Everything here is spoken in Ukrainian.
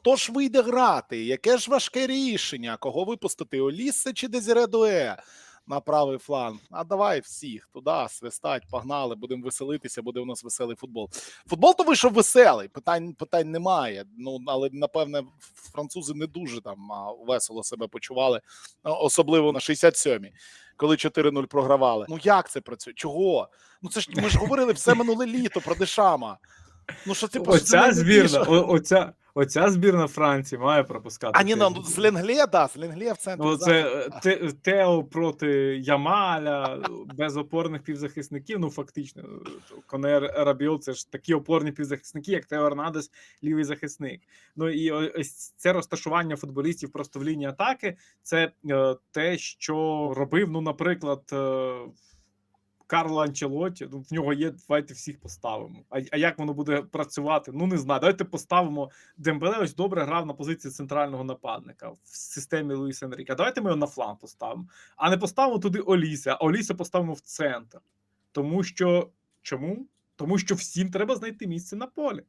хто ж вийде грати? Яке ж важке рішення? Кого випустити? Олісе чи Дезіре Дуе на правий фланг? А давай всіх туди, свистать, погнали, будемо веселитися, буде у нас веселий футбол. Футбол то вийшов веселий, питань, питань немає. Ну, але напевне, французи не дуже там весело себе почували, особливо на 67-й, коли 4-0 програвали. Ну як це працює? Чого? Ну це ж ми ж говорили все минуле літо про Дешама. Ну що ти Оця збірна, оця, оця збірна Франції має пропускати. А ні, ну з Ленгле, да, з Ленгле в центрі. Ну, це е, Те- Тео проти Ямаля, без опорних півзахисників. Ну, фактично, Конер Рабіол це ж такі опорні півзахисники, як Тео Ернандес, лівий захисник. Ну і ось це розташування футболістів просто в лінії атаки. Це е, те, що робив, ну, наприклад. Карло Анчелоті, ну в нього є, давайте всіх поставимо. А, а як воно буде працювати? Ну не знаю. Давайте поставимо Дембеле ось добре грав на позиції центрального нападника в системі Луїса Енріка. Давайте ми його на фланг поставимо, а не поставимо туди Оліса, а Оліса поставимо в центр. Тому що чому? Тому що всім треба знайти місце на полі.